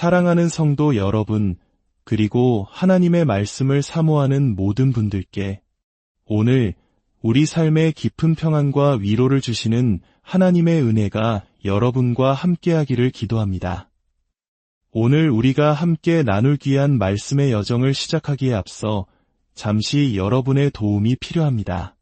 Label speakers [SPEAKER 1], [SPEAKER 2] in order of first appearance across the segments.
[SPEAKER 1] 사랑하는 성도 여러분, 그리고 하나님의 말씀을 사모하는 모든 분들께 오늘 우리 삶의 깊은 평안과 위로를 주시는 하나님의 은혜가 여러분과 함께하기를 기도합니다. 오늘 우리가 함께 나눌 귀한 말씀의 여정을 시작하기에 앞서 잠시 여러분의 도움이 필요합니다.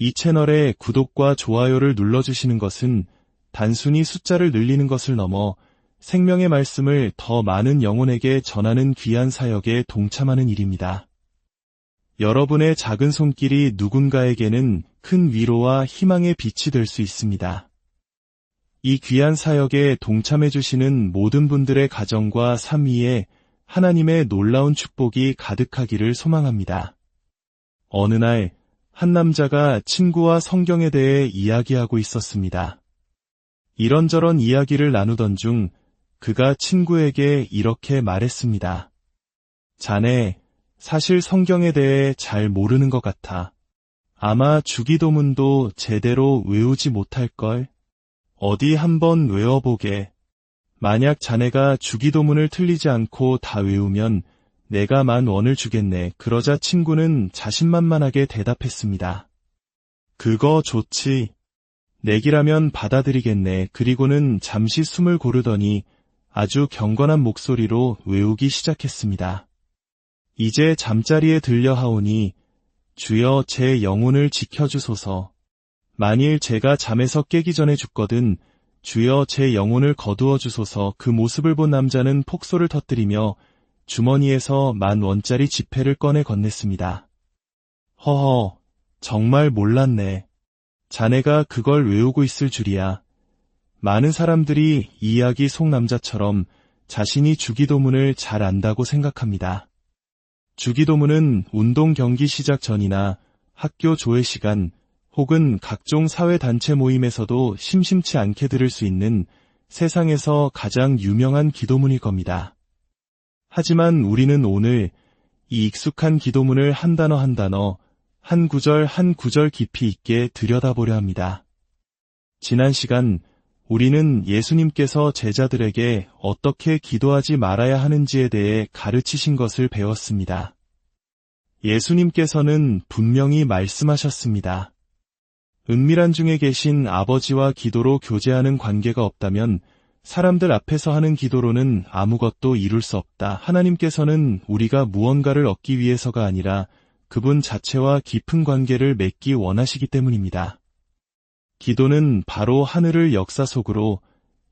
[SPEAKER 1] 이 채널에 구독과 좋아요를 눌러주시는 것은 단순히 숫자를 늘리는 것을 넘어 생명의 말씀을 더 많은 영혼에게 전하는 귀한 사역에 동참하는 일입니다. 여러분의 작은 손길이 누군가에게는 큰 위로와 희망의 빛이 될 수 있습니다. 이 귀한 사역에 동참해주시는 모든 분들의 가정과 삶 위에 하나님의 놀라운 축복이 가득하기를 소망합니다. 어느 날, 한 남자가 친구와 성경에 대해 이야기하고 있었습니다. 이런저런 이야기를 나누던 중 그가 친구에게 이렇게 말했습니다. 자네, 사실 성경에 대해 잘 모르는 것 같아. 아마 주기도문도 제대로 외우지 못할걸. 어디 한번 외워보게. 만약 자네가 주기도문을 틀리지 않고 다 외우면 내가 만 원을 주겠네. 그러자 친구는 자신만만하게 대답했습니다. 그거 좋지. 내기라면 받아들이겠네. 그리고는 잠시 숨을 고르더니 아주 경건한 목소리로 외우기 시작했습니다. 이제 잠자리에 들려 하오니 주여 제 영혼을 지켜주소서. 만일 제가 잠에서 깨기 전에 죽거든 주여 제 영혼을 거두어 주소서 그 모습을 본 남자는 폭소를 터뜨리며 주머니에서 만 원짜리 지폐를 꺼내 건넸습니다. 허허, 정말 몰랐네. 자네가 그걸 외우고 있을 줄이야. 많은 사람들이 이야기 속 남자처럼 자신이 주기도문을 잘 안다고 생각합니다. 주기도문은 운동 경기 시작 전이나 학교 조회 시간 혹은 각종 사회단체 모임에서도 심심치 않게 들을 수 있는 세상에서 가장 유명한 기도문일 겁니다. 하지만 우리는 오늘 이 익숙한 기도문을 한 단어 한 단어, 한 구절 한 구절 깊이 있게 들여다보려 합니다. 지난 시간 우리는 예수님께서 제자들에게 어떻게 기도하지 말아야 하는지에 대해 가르치신 것을 배웠습니다. 예수님께서는 분명히 말씀하셨습니다. 은밀한 중에 계신 아버지와 기도로 교제하는 관계가 없다면 사람들 앞에서 하는 기도로는 아무것도 이룰 수 없다. 하나님께서는 우리가 무언가를 얻기 위해서가 아니라 그분 자체와 깊은 관계를 맺기 원하시기 때문입니다. 기도는 바로 하늘을 역사 속으로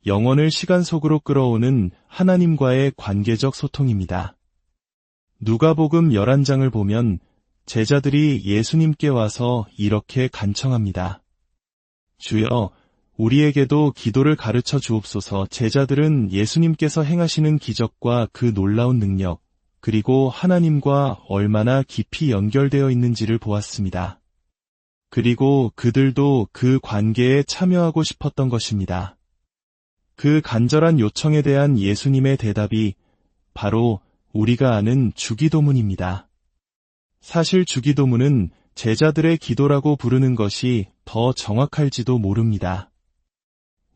[SPEAKER 1] 영원을 시간 속으로 끌어오는 하나님과의 관계적 소통입니다. 누가복음 11장을 보면 제자들이 예수님께 와서 이렇게 간청합니다. 주여, 우리에게도 기도를 가르쳐 주옵소서 제자들은 예수님께서 행하시는 기적과 그 놀라운 능력, 그리고 하나님과 얼마나 깊이 연결되어 있는지를 보았습니다. 그리고 그들도 그 관계에 참여하고 싶었던 것입니다. 그 간절한 요청에 대한 예수님의 대답이 바로 우리가 아는 주기도문입니다. 사실 주기도문은 제자들의 기도라고 부르는 것이 더 정확할지도 모릅니다.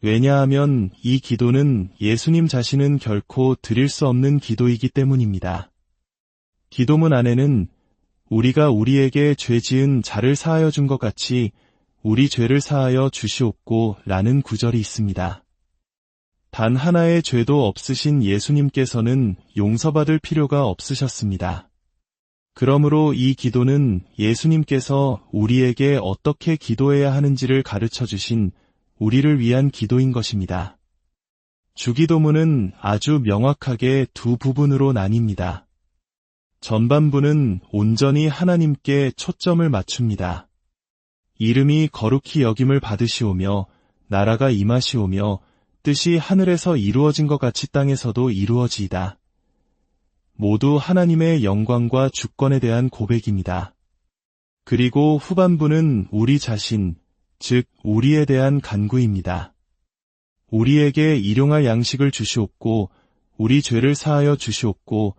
[SPEAKER 1] 왜냐하면 이 기도는 예수님 자신은 결코 드릴 수 없는 기도이기 때문입니다. 기도문 안에는 우리가 우리에게 죄 지은 자를 사하여 준 것 같이 우리 죄를 사하여 주시옵고 라는 구절이 있습니다. 단 하나의 죄도 없으신 예수님께서는 용서받을 필요가 없으셨습니다. 그러므로 이 기도는 예수님께서 우리에게 어떻게 기도해야 하는지를 가르쳐 주신 우리를 위한 기도인 것입니다. 주기도문은 아주 명확하게 두 부분으로 나뉩니다. 전반부는 온전히 하나님께 초점을 맞춥니다. 이름이 거룩히 여김을 받으시오며 나라가 임하시오며 뜻이 하늘에서 이루어진 것 같이 땅에서도 이루어지이다. 모두 하나님의 영광과 주권에 대한 고백입니다. 그리고 후반부는 우리 자신, 즉 우리에 대한 간구입니다. 우리에게 일용할 양식을 주시옵고 우리 죄를 사하여 주시옵고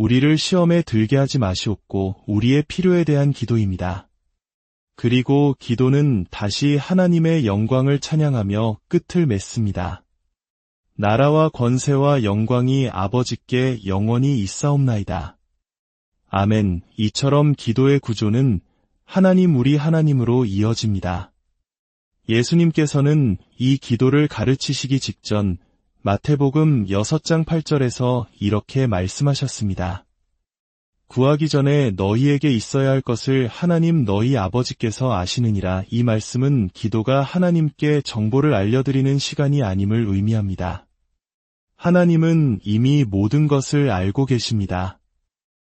[SPEAKER 1] 우리를 시험에 들게 하지 마시옵고 우리의 필요에 대한 기도입니다. 그리고 기도는 다시 하나님의 영광을 찬양하며 끝을 맺습니다. 나라와 권세와 영광이 아버지께 영원히 있사옵나이다. 아멘. 이처럼 기도의 구조는 하나님 우리 하나님으로 이어집니다. 예수님께서는 이 기도를 가르치시기 직전 마태복음 6장 8절에서 이렇게 말씀하셨습니다. 구하기 전에 너희에게 있어야 할 것을 하나님 너희 아버지께서 아시느니라 이 말씀은 기도가 하나님께 정보를 알려드리는 시간이 아님을 의미합니다. 하나님은 이미 모든 것을 알고 계십니다.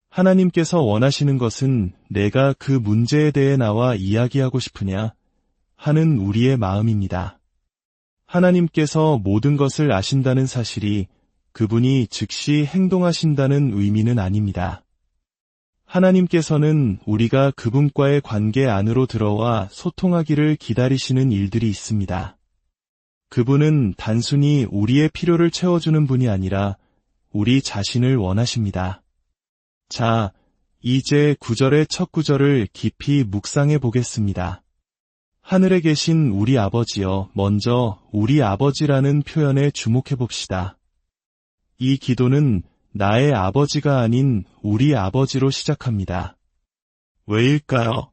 [SPEAKER 1] 하나님께서 원하시는 것은 내가 그 문제에 대해 나와 이야기하고 싶으냐 하는 우리의 마음입니다. 하나님께서 모든 것을 아신다는 사실이 그분이 즉시 행동하신다는 의미는 아닙니다. 하나님께서는 우리가 그분과의 관계 안으로 들어와 소통하기를 기다리시는 일들이 있습니다. 그분은 단순히 우리의 필요를 채워주는 분이 아니라 우리 자신을 원하십니다. 자, 이제 구절의 첫 구절을 깊이 묵상해 보겠습니다. 하늘에 계신 우리 아버지여, 먼저 우리 아버지라는 표현에 주목해 봅시다. 이 기도는 나의 아버지가 아닌 우리 아버지로 시작합니다. 왜일까요?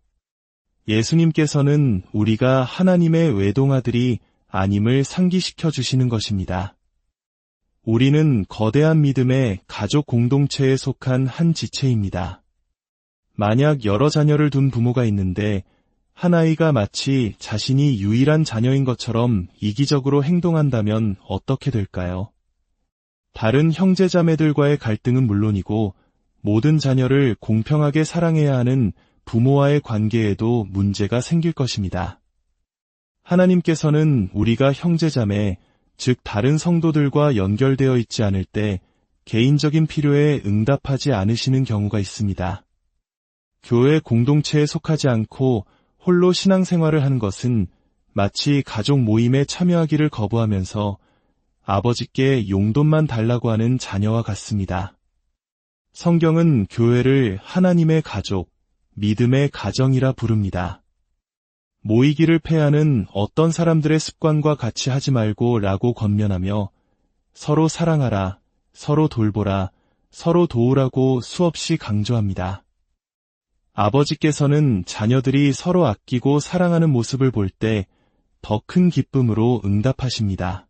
[SPEAKER 1] 예수님께서는 우리가 하나님의 외동아들이 아님을 상기시켜 주시는 것입니다. 우리는 거대한 믿음의 가족 공동체에 속한 한 지체입니다. 만약 여러 자녀를 둔 부모가 있는데 한 아이가 마치 자신이 유일한 자녀인 것처럼 이기적으로 행동한다면 어떻게 될까요? 다른 형제자매들과의 갈등은 물론이고 모든 자녀를 공평하게 사랑해야 하는 부모와의 관계에도 문제가 생길 것입니다. 하나님께서는 우리가 형제자매, 즉 다른 성도들과 연결되어 있지 않을 때 개인적인 필요에 응답하지 않으시는 경우가 있습니다. 교회 공동체에 속하지 않고 홀로 신앙생활을 하는 것은 마치 가족 모임에 참여하기를 거부하면서 아버지께 용돈만 달라고 하는 자녀와 같습니다. 성경은 교회를 하나님의 가족, 믿음의 가정이라 부릅니다. 모이기를 패하는 어떤 사람들의 습관과 같이 하지 말고 라고 권면하며 서로 사랑하라, 서로 돌보라, 서로 도우라고 수없이 강조합니다. 아버지께서는 자녀들이 서로 아끼고 사랑하는 모습을 볼 때 더 큰 기쁨으로 응답하십니다.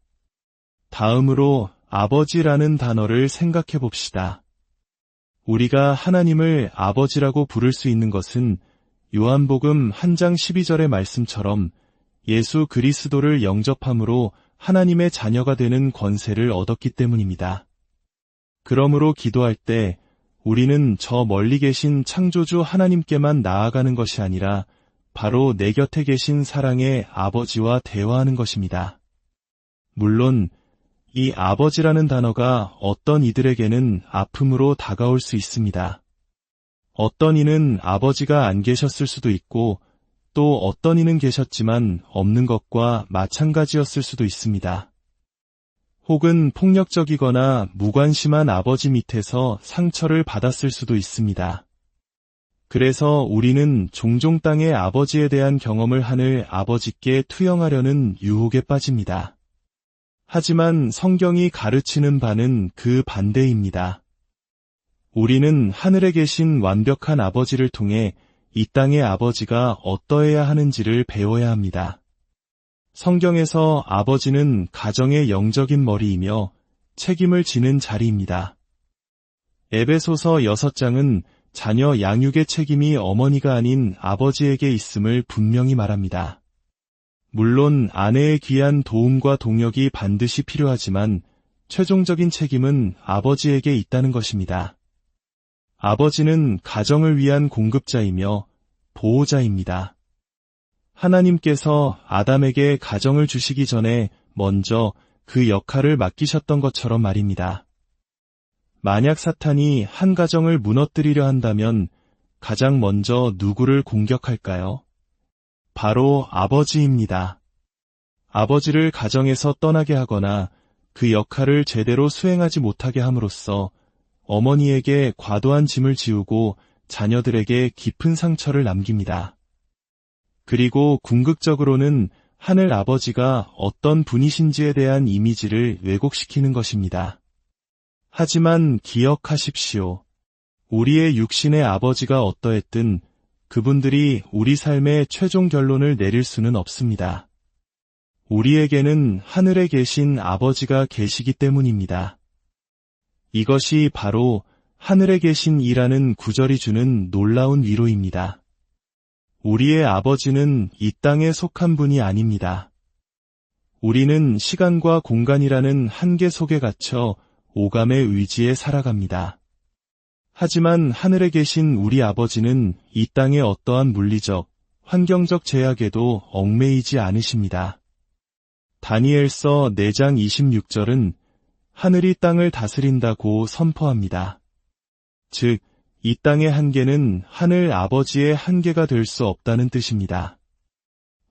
[SPEAKER 1] 다음으로 아버지라는 단어를 생각해 봅시다. 우리가 하나님을 아버지라고 부를 수 있는 것은 요한복음 한 장 12절의 말씀처럼 예수 그리스도를 영접함으로 하나님의 자녀가 되는 권세를 얻었기 때문입니다. 그러므로 기도할 때 우리는 저 멀리 계신 창조주 하나님께만 나아가는 것이 아니라 바로 내 곁에 계신 사랑의 아버지와 대화하는 것입니다. 물론 이 아버지라는 단어가 어떤 이들에게는 아픔으로 다가올 수 있습니다. 어떤 이는 아버지가 안 계셨을 수도 있고 또 어떤 이는 계셨지만 없는 것과 마찬가지였을 수도 있습니다. 혹은 폭력적이거나 무관심한 아버지 밑에서 상처를 받았을 수도 있습니다. 그래서 우리는 종종 땅의 아버지에 대한 경험을 하늘 아버지께 투영하려는 유혹에 빠집니다. 하지만 성경이 가르치는 바는 그 반대입니다. 우리는 하늘에 계신 완벽한 아버지를 통해 이 땅의 아버지가 어떠해야 하는지를 배워야 합니다. 성경에서 아버지는 가정의 영적인 머리이며 책임을 지는 자리입니다. 에베소서 6장은 자녀 양육의 책임이 어머니가 아닌 아버지에게 있음을 분명히 말합니다. 물론 아내의 귀한 도움과 동역이 반드시 필요하지만 최종적인 책임은 아버지에게 있다는 것입니다. 아버지는 가정을 위한 공급자이며 보호자입니다. 하나님께서 아담에게 가정을 주시기 전에 먼저 그 역할을 맡기셨던 것처럼 말입니다. 만약 사탄이 한 가정을 무너뜨리려 한다면 가장 먼저 누구를 공격할까요? 바로 아버지입니다. 아버지를 가정에서 떠나게 하거나 그 역할을 제대로 수행하지 못하게 함으로써 어머니에게 과도한 짐을 지우고 자녀들에게 깊은 상처를 남깁니다. 그리고 궁극적으로는 하늘 아버지가 어떤 분이신지에 대한 이미지를 왜곡시키는 것입니다. 하지만 기억하십시오. 우리의 육신의 아버지가 어떠했든 그분들이 우리 삶의 최종 결론을 내릴 수는 없습니다. 우리에게는 하늘에 계신 아버지가 계시기 때문입니다. 이것이 바로 하늘에 계신 이라는 구절이 주는 놀라운 위로입니다. 우리의 아버지는 이 땅에 속한 분이 아닙니다. 우리는 시간과 공간이라는 한계 속에 갇혀 오감의 의지에 살아갑니다. 하지만 하늘에 계신 우리 아버지는 이 땅의 어떠한 물리적, 환경적 제약에도 얽매이지 않으십니다. 다니엘서 4장 26절은 하늘이 땅을 다스린다고 선포합니다. 즉, 이 땅의 한계는 하늘 아버지의 한계가 될 수 없다는 뜻입니다.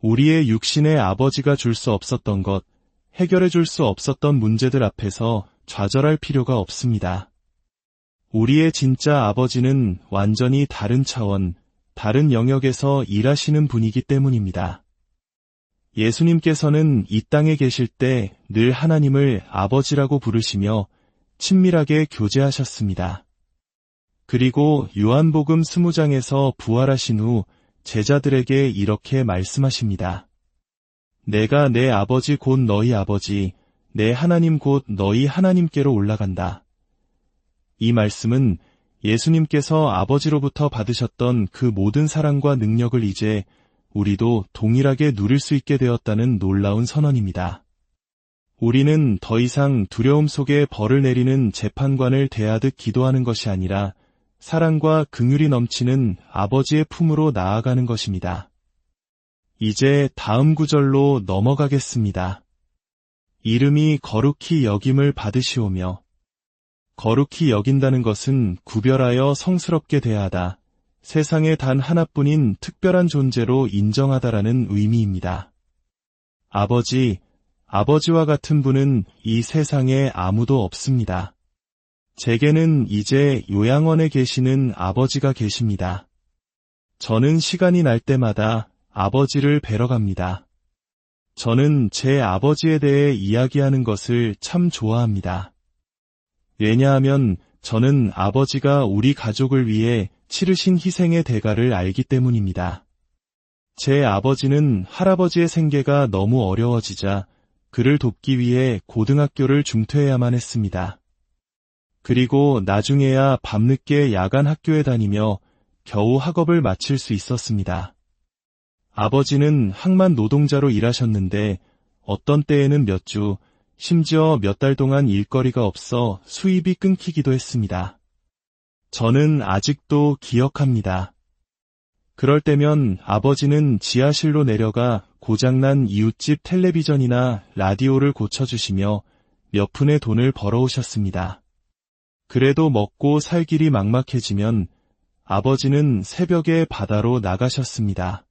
[SPEAKER 1] 우리의 육신의 아버지가 줄 수 없었던 것, 해결해 줄 수 없었던 문제들 앞에서 좌절할 필요가 없습니다. 우리의 진짜 아버지는 완전히 다른 차원, 다른 영역에서 일하시는 분이기 때문입니다. 예수님께서는 이 땅에 계실 때 늘 하나님을 아버지라고 부르시며 친밀하게 교제하셨습니다. 그리고 요한복음 20장에서 부활하신 후 제자들에게 이렇게 말씀하십니다. 내가 내 아버지 곧 너희 아버지, 내 하나님 곧 너희 하나님께로 올라간다. 이 말씀은 예수님께서 아버지로부터 받으셨던 그 모든 사랑과 능력을 이제 우리도 동일하게 누릴 수 있게 되었다는 놀라운 선언입니다. 우리는 더 이상 두려움 속에 벌을 내리는 재판관을 대하듯 기도하는 것이 아니라 사랑과 긍휼이 넘치는 아버지의 품으로 나아가는 것입니다. 이제 다음 구절로 넘어가겠습니다. 이름이 거룩히 여김을 받으시오며 거룩히 여긴다는 것은 구별하여 성스럽게 대하다, 세상에 단 하나뿐인 특별한 존재로 인정하다라는 의미입니다. 아버지, 아버지와 같은 분은 이 세상에 아무도 없습니다. 제게는 이제 요양원에 계시는 아버지가 계십니다. 저는 시간이 날 때마다 아버지를 뵈러 갑니다. 저는 제 아버지에 대해 이야기하는 것을 참 좋아합니다. 왜냐하면 저는 아버지가 우리 가족을 위해 치르신 희생의 대가를 알기 때문입니다. 제 아버지는 할아버지의 생계가 너무 어려워지자 그를 돕기 위해 고등학교를 중퇴해야만 했습니다. 그리고 나중에야 밤늦게 야간 학교에 다니며 겨우 학업을 마칠 수 있었습니다. 아버지는 항만 노동자로 일하셨는데 어떤 때에는 몇 주, 심지어 몇 달 동안 일거리가 없어 수입이 끊기기도 했습니다. 저는 아직도 기억합니다. 그럴 때면 아버지는 지하실로 내려가 고장난 이웃집 텔레비전이나 라디오를 고쳐주시며 몇 푼의 돈을 벌어오셨습니다. 그래도 먹고 살 길이 막막해지면 아버지는 새벽에 바다로 나가셨습니다.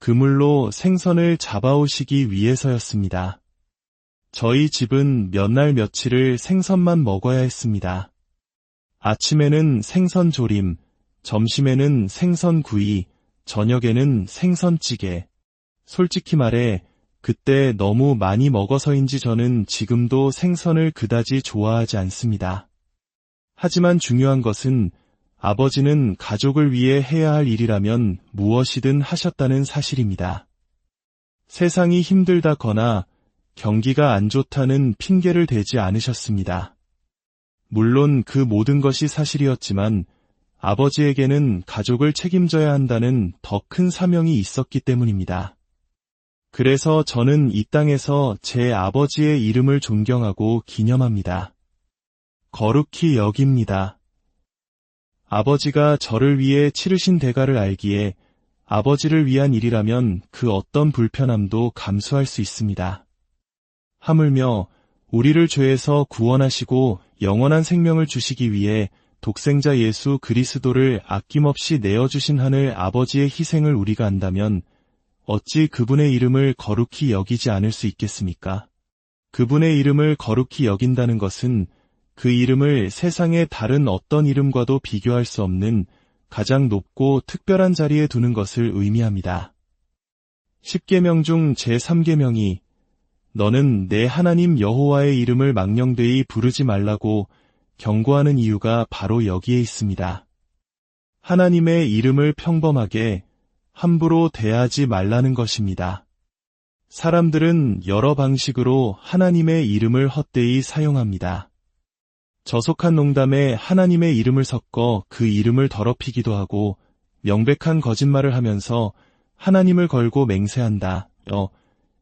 [SPEAKER 1] 그물로 생선을 잡아오시기 위해서였습니다. 저희 집은 몇 날 며칠을 생선만 먹어야 했습니다. 아침에는 생선 조림, 점심에는 생선 구이, 저녁에는 생선찌개. 솔직히 말해, 그때 너무 많이 먹어서인지 저는 지금도 생선을 그다지 좋아하지 않습니다. 하지만 중요한 것은 아버지는 가족을 위해 해야 할 일이라면 무엇이든 하셨다는 사실입니다. 세상이 힘들다거나 경기가 안 좋다는 핑계를 대지 않으셨습니다. 물론 그 모든 것이 사실이었지만 아버지에게는 가족을 책임져야 한다는 더 큰 사명이 있었기 때문입니다. 그래서 저는 이 땅에서 제 아버지의 이름을 존경하고 기념합니다. 거룩히 여깁니다. 아버지가 저를 위해 치르신 대가를 알기에 아버지를 위한 일이라면 그 어떤 불편함도 감수할 수 있습니다. 하물며 우리를 죄에서 구원하시고 영원한 생명을 주시기 위해 독생자 예수 그리스도를 아낌없이 내어주신 하늘 아버지의 희생을 우리가 안다면 어찌 그분의 이름을 거룩히 여기지 않을 수 있겠습니까? 그분의 이름을 거룩히 여긴다는 것은 그 이름을 세상의 다른 어떤 이름과도 비교할 수 없는 가장 높고 특별한 자리에 두는 것을 의미합니다. 십계명 중 제3계명이 너는 내 하나님 여호와의 이름을 망령되이 부르지 말라고 경고하는 이유가 바로 여기에 있습니다. 하나님의 이름을 평범하게 함부로 대하지 말라는 것입니다. 사람들은 여러 방식으로 하나님의 이름을 헛되이 사용합니다. 저속한 농담에 하나님의 이름을 섞어 그 이름을 더럽히기도 하고 명백한 거짓말을 하면서 하나님을 걸고 맹세한다. 여,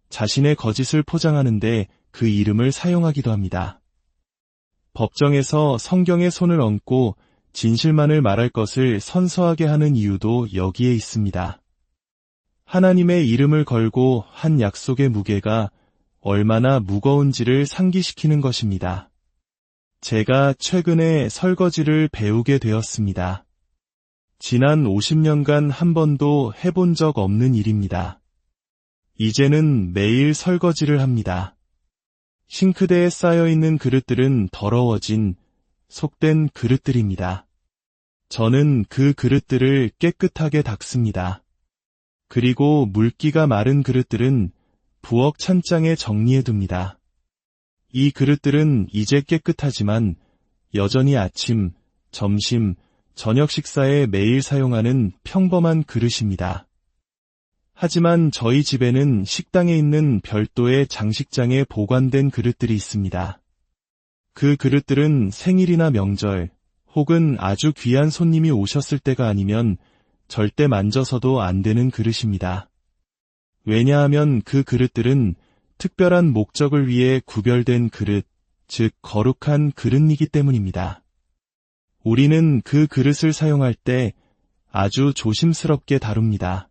[SPEAKER 1] 자신의 거짓을 포장하는데 그 이름을 사용하기도 합니다. 법정에서 성경에 손을 얹고 진실만을 말할 것을 선서하게 하는 이유도 여기에 있습니다. 하나님의 이름을 걸고 한 약속의 무게가 얼마나 무거운지를 상기시키는 것입니다. 제가 최근에 설거지를 배우게 되었습니다. 지난 50년간 한 번도 해본 적 없는 일입니다. 이제는 매일 설거지를 합니다. 싱크대에 쌓여있는 그릇들은 더러워진 속된 그릇들입니다. 저는 그 그릇들을 깨끗하게 닦습니다. 그리고 물기가 마른 그릇들은 부엌 찬장에 정리해둡니다. 이 그릇들은 이제 깨끗하지만 여전히 아침, 점심, 저녁 식사에 매일 사용하는 평범한 그릇입니다. 하지만 저희 집에는 식당에 있는 별도의 장식장에 보관된 그릇들이 있습니다. 그 그릇들은 생일이나 명절 혹은 아주 귀한 손님이 오셨을 때가 아니면 절대 만져서도 안 되는 그릇입니다. 왜냐하면 그 그릇들은 특별한 목적을 위해 구별된 그릇, 즉 거룩한 그릇이기 때문입니다. 우리는 그 그릇을 사용할 때 아주 조심스럽게 다룹니다.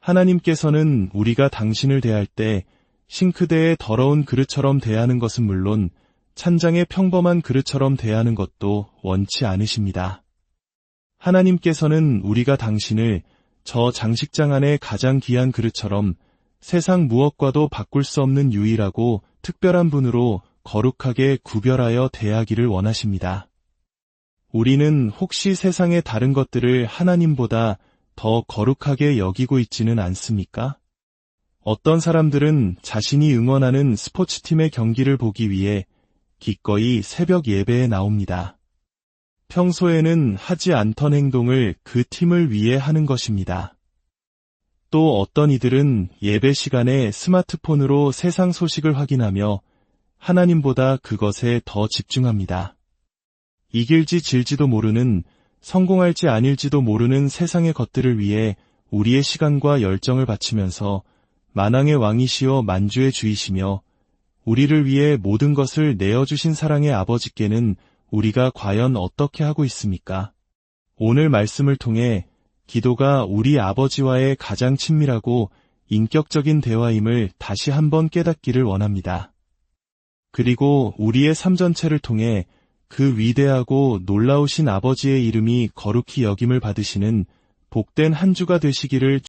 [SPEAKER 1] 하나님께서는 우리가 당신을 대할 때 싱크대의 더러운 그릇처럼 대하는 것은 물론 찬장의 평범한 그릇처럼 대하는 것도 원치 않으십니다. 하나님께서는 우리가 당신을 저 장식장 안에 가장 귀한 그릇처럼 세상 무엇과도 바꿀 수 없는 유일하고 특별한 분으로 거룩하게 구별하여 대하기를 원하십니다. 우리는 혹시 세상의 다른 것들을 하나님보다 더 거룩하게 여기고 있지는 않습니까? 어떤 사람들은 자신이 응원하는 스포츠팀의 경기를 보기 위해 기꺼이 새벽 예배에 나옵니다. 평소에는 하지 않던 행동을 그 팀을 위해 하는 것입니다. 또 어떤 이들은 예배 시간에 스마트폰으로 세상 소식을 확인하며 하나님보다 그것에 더 집중합니다. 이길지 질지도 모르는 성공할지 아닐지도 모르는 세상의 것들을 위해 우리의 시간과 열정을 바치면서 만왕의 왕이시여 만주의 주이시며 우리를 위해 모든 것을 내어주신 사랑의 아버지께는 우리가 과연 어떻게 하고 있습니까? 오늘 말씀을 통해 기도가 우리 아버지와의 가장 친밀하고 인격적인 대화임을 다시 한번 깨닫기를 원합니다. 그리고 우리의 삶 전체를 통해 그 위대하고 놀라우신 아버지의 이름이 거룩히 여김을 받으시는 복된 한 주가 되시기를